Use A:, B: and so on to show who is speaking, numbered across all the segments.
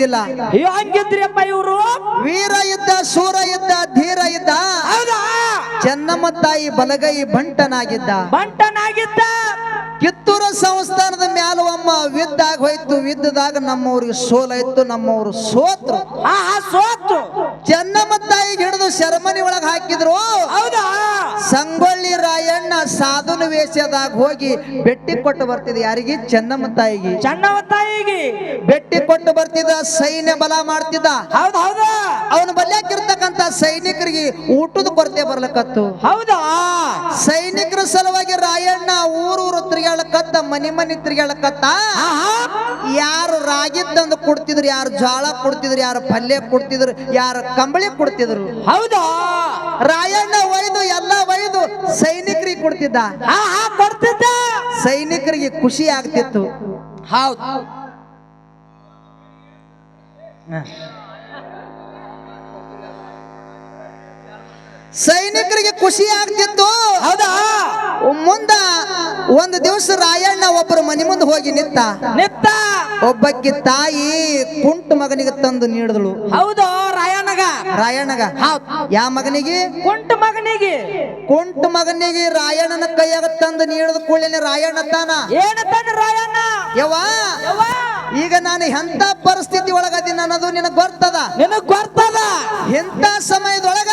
A: ಇದ್ದಿದ್ದಿಲ್ಲ
B: ಹಂಗಿದ್ರಿಯಪ್ಪ ಇವರು
A: ವೀರ ಇದ್ದ ಸೂರ ಇದ್ದ ಧೀರ ಇದ್ದ
B: ಹೌದಾ?
A: ಚೆನ್ನಮ್ಮ ತಾಯಿ ಬಲಗೈ ಬಂಟನಾಗಿದ್ದ.
B: ಬಂಟನಾಗಿದ್ದ
A: ವಿದ್ದಾಗ ಹೋಯ್ತು ವಿದ್ದದಾಗ ನಮ್ಮವ್ರಿಗೆ ಸೋಲಾಯ್ತು ನಮ್ಮವ್ರು ಸೋತ್ರು.
B: ಹಾ
A: ಚೆನ್ನಮ್ಮ ತಾಯಿಗೆ ಹಿಡಿದು ಶರಮನಿ ಒಳಗ ಹಾಕಿದ್ರು.
B: ಹೌದಾ?
A: ಸಂಗೊಳ್ಳಿ ರಾಯಣ್ಣ ಸಾಧುನ ವೇಷದಾಗ ಹೋಗಿ ಬೆಟ್ಟಿ ಕೊಟ್ಟು ಬರ್ತಿದ್ ಯಾರಿಗೆ? ಚೆನ್ನಮ್ಮ ತಾಯಿಗೆ.
B: ಚೆನ್ನಮ್ಮ ತಾಯಿಗೆ.
A: ಬೆಟ್ಟಿ ಕೊಟ್ಟು ಬರ್ತಿದ್ದ ಸೈನ್ಯ ಬಲ ಮಾಡ್ತಿದ್ದ.
B: ಹೌದು ಅವನು
A: ಅವನ ಬಲ್ಯಾಕಿರ್ತಕ್ಕಂತ ಸೈನಿಕರಿಗೆ ಊಟದ ಕೊರತೆ ಬರ್ಲಕತ್ತು.
B: ಹೌದಾ?
A: ಸೈನಿಕರ ಸಲುವಾಗಿ ರಾಯಣ್ಣ ಊರೂರು ತಿರುಗಾಳಕತ್ತ ಮನಿ ಮನಿ ತಿರುಗಾಳಕತ್ತ ಯಾರು ರಾಗಿ ತಂದು ಕೊಡ್ತಿದ್ರು ಯಾರು ಜೋಳ ಕೊಡ್ತಿದ್ರು ಯಾರು ಪಲ್ಯ ಕೊಡ್ತಿದ್ರು ಯಾರು ಕಂಬಳಿ ಕೊಡ್ತಿದ್ರು.
B: ಹೌದಾ?
A: ರಾಯಣ್ಣ ಒಯ್ದು ಎಲ್ಲ ಒಯ್ದು ಸೈನಿಕರಿಗೆ ಕೊಡ್ತಿದ್ದ.
B: ಕೊಡ್ತಿದ್ದ.
A: ಸೈನಿಕರಿಗೆ ಖುಷಿ ಆಗ್ತಿತ್ತು.
B: ಹೌದು.
A: ಸೈನಿಕರಿಗೆ ಖುಷಿ ಆಗ್ತಿತ್ತು.
B: ಹೌದಾ?
A: ಮುಂದ ಒಂದು ದಿವಸ ರಾಯಣ್ಣ ಒಬ್ಬರು ಮನೆ ಮುಂದೆ ಹೋಗಿ ನಿತ್ತ
B: ನಿತ್ತ
A: ಒಬ್ಬಕ್ಕೆ ತಾಯಿ ಕುಂಟು ಮಗನಿಗೆ ತಂದು ನೀಡಿದಳು.
B: ಹೌದು ರಾಯಣ್ಣಗ.
A: ರಾಯಣ್ಣಗ.
B: ಯಾವ
A: ಯಾ ಮಗನಿಗೆ?
B: ಕುಂಟು ಮಗನಿಗೆ.
A: ಕುಂಟು ಮಗನಿಗೆ ರಾಯಣ್ಣನ ಕೈಯಾಗ ತಂದು ನೀಡಿದ ಕೂಡಲೇ ರಾಯಣ್ಣ ತಾನ.
B: ಏನ ತಾನ ರಾಯಣ್ಣ?
A: ಯವ್ವ?
B: ಯವ್ವ,
A: ಈಗ ನಾನು ಎಂತ ಪರಿಸ್ಥಿತಿ ಒಳಗದೀನಿ ಅನ್ನೋದು ನಿನಗ್ ಬರ್ತದ
B: ನಿನಗ್ ಗೊತ್ತದ
A: ಎಂತ ಸಮಯದೊಳಗ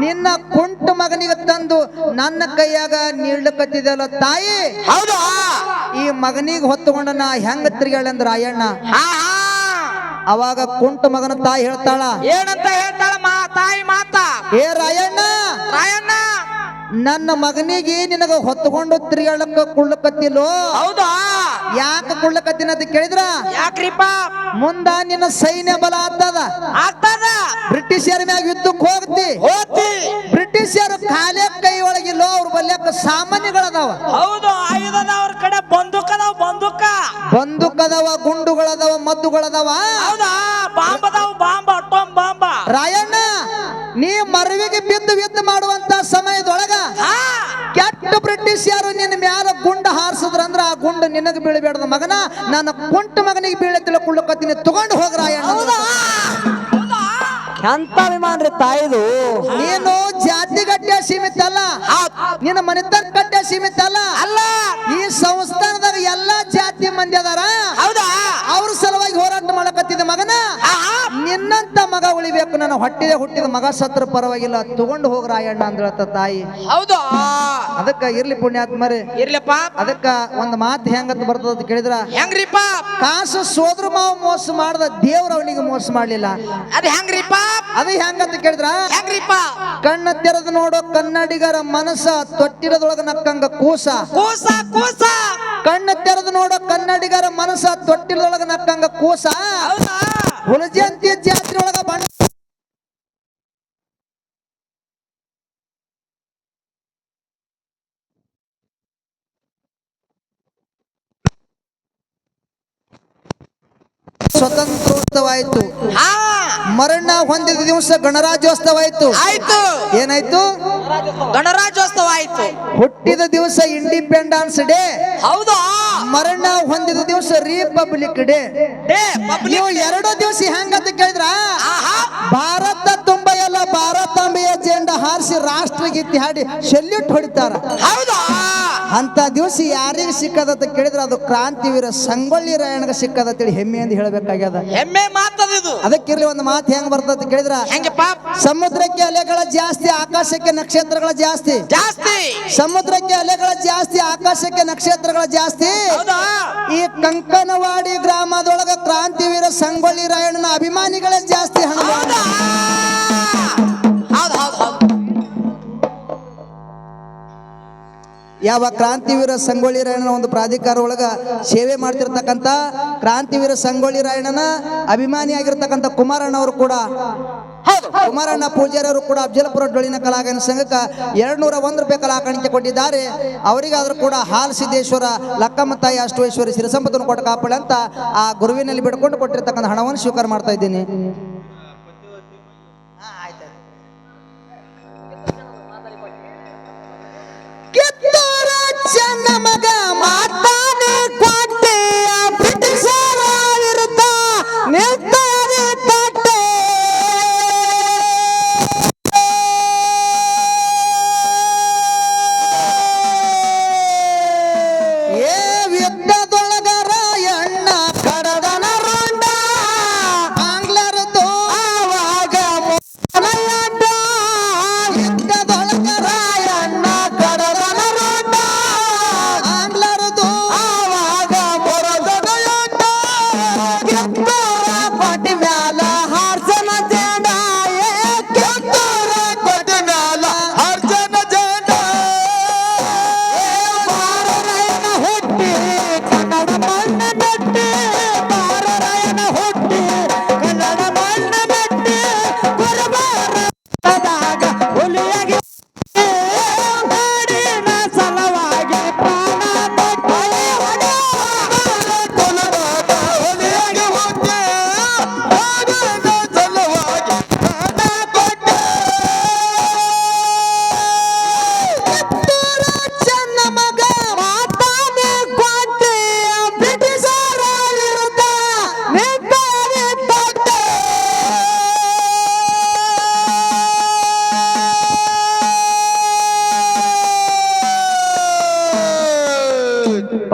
A: ನಿನ್ನ ಕುಂಟು ಮಗನಿಗೆ ತಂದು ನನ್ನ ಕೈಯಾಗ ನೀಡ್ಲಕತ್ತಿದಲ್ಲ ತಾಯಿ?
B: ಹೌದಾ
A: ಈ ಮಗನಿಗೆ ಹೊತ್ತುಕೊಂಡ ನಾ ಹೆಂಗ ತಿರ್ಗಾಳಂದ್ರ ರಾಯಣ್ಣ?
B: ಹಾ
A: ಅವಾಗ ಕುಂಟು ಮಗನ ತಾಯಿ ಹೇಳ್ತಾಳ
B: ಏನಂತ ಹೇಳ್ತಾಳ ಮಾ ತಾಯಿ ಮಾತಾ?
A: ಏ ರಾಯಣ್ಣ
B: ರಾಯಣ್ಣ
A: ನನ್ನ ಮಗನಿಗೆ ನಿನಗ ಹೊತ್ತುಕೊಂಡು ತಿರ್ಗಾಳಕ್ಕ ಕುಳ್ಳಕತ್ತಿಲ್ಲೋ?
B: ಹೌದಾ?
A: ಯಾಕ ಕುಳ್ಳಕತ್ತಿನ ಅಂತ ಕೇಳಿದ್ರ?
B: ಯಾಕ್ರಿಪ್ಪ?
A: ಮುಂದ ನಿನ್ನ ಸೈನ್ಯ ಬಲ ಆಗ್ತದ.
B: ಆಗ್ತದ?
A: ಬ್ರಿಟಿಷರ ಮ್ಯಾಗ ಯುದ್ಧಕ್ಕೆ ಹೋಗ್ತಿ.
B: ಹೋತಿ
A: ಬ್ರಿಟಿಷರು ಖಾಲಿ ಕೈ ಒಳಗಿಲ್ಲೋ ಅವ್ರ ಬಲ್ಯಕ್ಕ ಸಾಮಾನ್ಯಗಳದಾವ.
B: ಹೌದು ಆಯುಧದ ಅವ್ರ ಕಡೆ ಬಂದೂಕ ಅದಾವ ಬಂದೂಕ.
A: ಅದಾವ ಗುಂಡುಗಳದಾವ ಮದ್ದುಗಳದಾವ
B: ಹೌದಾ? ಬಾಂಬ್ ಅದಾವ ಬಾಂಬ್ ಅಟೋಮ್ ಬಾಂಬ.
A: ರಾಯಣ್ಣ ನೀ ಮರವಿಗೆ ಬಿದ್ದು ಬಿದ್ದು ಮಾಡುವಂತ ಸಮಯದೊಳಗ ಕೆಟ್ಟ ಬ್ರಿಟಿಷ್ ಯಾರು ನಿನ್ನ ಮ್ಯಾಲ ಗುಂಡ ಹಾರಿಸಿದ್ರಂದ್ರ ಆ ಗುಂಡ ನಿನಗೆ ಬೀಳಬೇಡದ ಮಗನ. ನನ್ನ ಕುಂಟ ಮಗನಿಗೆ ಬೀಳ ತಿಳ್ಕೊಳ್ಳಕತ್ತೀನಿ ತಗೊಂಡು
B: ಹೌದಾ?
C: ಎಂತ ಅಭಿಮಾನ ರೀ ತಾಯಿದು.
A: ನೀನು ಜಾತಿ ಗಟ್ಟಿಯ ಸೀಮಿತ ಅಲ್ಲ. ನಿನ್ನ ಮನೆತನ ಗಟ್ಟಿಯ ಸೀಮಿತ ಅಲ್ಲ.
B: ಅಲ್ಲ.
A: ಈ ಸಂಸ್ಥಾನದಾಗ ಎಲ್ಲಾ ಜಾತಿ ಮಂದಿ ಅದಾರ.
B: ಹೌದಾ?
A: ಅವ್ರ ಸಲುವಾಗಿ ಹೋರಾಟ ಮಾಡಕತ್ತಿದ ಮಗನ. ನಿನ್ನಂತ ಮಗ ಉಳಿಬೇಕು. ನನ್ನ ಹೊಟ್ಟಿದೆ ಹುಟ್ಟಿದ ಮಗ ಸತ್ರ ಪರವಾಗಿಲ್ಲ. ತಗೊಂಡು ಹೋಗ ರಾಯಣ್ಣ ಅಂದ್ರತ ತಾಯಿ.
B: ಹೌದಾ?
A: ಅದಕ್ಕ ಇರ್ಲಿ ಪುಣ್ಯಾತ್ಮರಿ
B: ಇರ್ಲಪ್ಪ.
A: ಅದಕ್ಕ ಒಂದ್ ಮಾತು ಹೆಂಗಂತ ಬರ್ತದ ಅಂತ ಕೇಳಿದ್ರ?
B: ಹೆಂಗ್ರಿಪ್ಪ?
A: ಕಾಸು ಸೋದ್ರ ಮಾವು ಮೋಸ ಮಾಡ್ದ ದೇವ್ರ ಅವನಿಗೆ ಮೋಸ ಮಾಡ್ಲಿಲ್ಲ.
B: ಅದ್ ಹೆಂಗ್ರಿಪ್ಪ?
A: ಅದು ಹೆಂಗಂತ ಕೇಳಿದ್ರ?
B: ಹೆಂಗ್ರಿಪ್ಪ?
A: ಕಣ್ಣ ತೆರೆದು ನೋಡೋ ಕನ್ನಡಿಗರ ಮನಸ್ಸ ತೊಟ್ಟಿರದೊಳಗ ನಕ್ಕಂಗ ಕೂಸ.
B: ಕೂಸ ಕೂಸ.
A: ಕಣ್ಣ ತೆರೆದು ನೋಡೋ ಕನ್ನಡಿಗರ ಮನಸ್ಸ ತೊಟ್ಟಿರದೊಳಗ ನಕ್ಕಂಗ ಕೂಸ. ಹುಲಜಂತಿ ಜಾತ್ರೆ ಒಳಗ ಬಣ್ಣ ಸ್ವತಂತ್ರೋತ್ಸವ ಆಯ್ತು.
B: ಹಾ.
A: ಮರಣ ಹೊಂದಿದ ದಿವಸ ಗಣರಾಜ್ಯೋತ್ಸವ ಆಯ್ತು.
B: ಆಯ್ತು
A: ಏನಾಯ್ತು?
B: ಗಣರಾಜ್ಯೋತ್ಸವ ಆಯ್ತು
A: ಹುಟ್ಟಿದ ದಿವಸ ಇಂಡಿಪೆಂಡೆನ್ಸ್ ಡೇ
B: ಹೌದಾ?
A: ಮರಣ ಹೊಂದಿದ ದಿವಸ ರಿಪಬ್ಲಿಕ್ ಡೇ ನೀವು ಎರಡು ದಿವಸ ಹೆಂಗಂತ ಕೇಳಿದ್ರ? ಭಾರತ ತುಂಬ ಎಲ್ಲ ಭಾರತಾಂಬೆಯ ಜೆಂಡ ಹಾರಿಸಿ ರಾಷ್ಟ್ರಗೀತೆ ಹಾಡಿ ಸೆಲ್ಯೂಟ್ ಹೊಡಿತಾರ.
B: ಹೌದಾ?
A: ಅಂತ ದಿವಸ ಯಾರಿಗೆ ಸಿಕ್ಕದಂತ ಕೇಳಿದ್ರೆ ಅದು ಕ್ರಾಂತಿವೀರ ಸಂಗೊಳ್ಳಿ ರಾಯಣ್ಣಗೆ ಸಿಕ್ಕದ ತಿಳಿ ಹೆಮ್ಮೆ ಅಂತ ಹೇಳಬೇಕಾಗ್ಯದ.
B: ಹೆಮ್ಮೆ ಮಾತದಿದು.
A: ಅದಕ್ಕಿರ್ಲಿ ಒಂದು ಮಾತು ಹೆಂಗ್ ಬರ್ತದ ಕೇಳಿದ್ರ? ಸಮುದ್ರಕ್ಕೆ ಅಲೆಗಳ ಜಾಸ್ತಿ ಆಕಾಶಕ್ಕೆ ನಕ್ಷತ್ರಗಳ ಜಾಸ್ತಿ.
B: ಜಾಸ್ತಿ.
A: ಸಮುದ್ರಕ್ಕೆ ಅಲೆಗಳ ಜಾಸ್ತಿ ಆಕಾಶಕ್ಕೆ ನಕ್ಷತ್ರಗಳ ಜಾಸ್ತಿ. ಈ ಕಂಕನವಾಡಿ ಗ್ರಾಮದೊಳಗ ಕ್ರಾಂತಿವೀರ ಸಂಗೊಳ್ಳಿ ರಾಯಣ್ಣನ ಅಭಿಮಾನಿಗಳೇ ಜಾಸ್ತಿ ಹಣ. ಯಾವ ಕ್ರಾಂತಿವೀರ ಸಂಗೊಳ್ಳಿ ರಾಯಣ್ಣನ ಒಂದು ಪ್ರಾಧಿಕಾರ ಒಳಗ ಸೇವೆ ಮಾಡ್ತಿರ್ತಕ್ಕಂಥ ಕ್ರಾಂತಿವೀರ ಸಂಗೊಳ್ಳಿ ರಾಯಣ್ಣನ ಅಭಿಮಾನಿಯಾಗಿರ್ತಕ್ಕಂಥ ಕುಮಾರಣ್ಣ ಅವರು ಕೂಡ ಕುಮಾರಣ್ಣ ಪೂಜಾರಿ ಅವರು ಕೂಡ ಅಫಜಲಪುರ ಡೊಳಿನ ಕಲಾಗಾಯನ ಸಂಘಕ್ಕೆ ಎರಡ್ ನೂರ ಒಂದು ರೂಪಾಯಿ ಕಲಾಕಾಣಿಕೆ ಕೊಟ್ಟಿದ್ದಾರೆ. ಅವರಿಗಾದ್ರೂ ಕೂಡ ಹಾಲ್ ಸಿದ್ದೇಶ್ವರ ಲಕ್ಕಮ್ಮ ತಾಯಿ ಅಷ್ಟೇಶ್ವರಿ ಸಿರಿಸಂಪತ್ತನ್ನು ಕೊಟ್ಟ ಕಾಪಾಳೆ ಅಂತ ಆ ಗುರುವಿನಲ್ಲಿ ಬಿಡ್ಕೊಂಡು ಕೊಟ್ಟಿರ್ತಕ್ಕಂಥ ಹಣವನ್ನು ಸ್ವೀಕಾರ ಮಾಡ್ತಾ ಇದ್ದೀನಿ.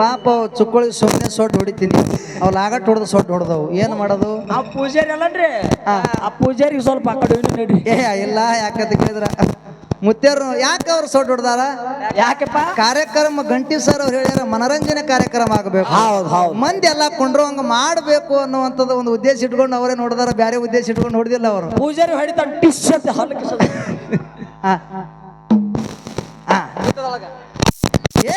B: ಪಾಪ ಚುಕ್ಕೊಳಿ ಸೊನ್ನೆ ಸುಮ್ಮನೆ ಹೊಡಿತೀನಿ. ಅವ್ ಲಾಗಟ್ ಹೊಡೆದು ಸೊಟ್ಟು ಹೊಡೆದವು. ಏನು ಮಾಡೋದು?
A: ಆ ಪೂಜಾರಿ ಅಲ್ಲನ್ರಿ ಆ ಪೂಜಾರಿ ಸ್ವಲ್ಪ
B: ಇಲ್ಲ ಯಾಕಂತ ಕೇಳಿದ್ರ? ಮುತ್ಯಾರು ಯಾಕೆ ಅವ್ರು ಸೊಟ್ಟು ಹೊಡೆದಾರ?
A: ಯಾಕಪ್ಪ?
B: ಕಾರ್ಯಕ್ರಮ ಗಂಟಿ ಸರ್ ಅವ್ರು ಹೇಳ್ಯಾರ ಮನರಂಜನೆ ಕಾರ್ಯಕ್ರಮ ಆಗಬೇಕು.
A: ಹೌದು ಹೌದು.
B: ಮಂದಿ ಎಲ್ಲ ಕೊಂಡ್ರು ಹಂಗ ಮಾಡಬೇಕು ಅನ್ನುವಂಥದ್ದು ಒಂದು ಉದ್ದೇಶ ಇಟ್ಕೊಂಡು ಅವರೇ ನೋಡಿದಾರ ಬೇರೆ ಉದ್ದೇಶ ಇಟ್ಕೊಂಡು ಹೊಡೆದಿಲ್ಲ ಅವರು.
A: ಪೂಜಾರಿ ಹೊಡಿತಾನೆ
B: ಏ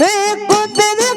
B: में कुदरत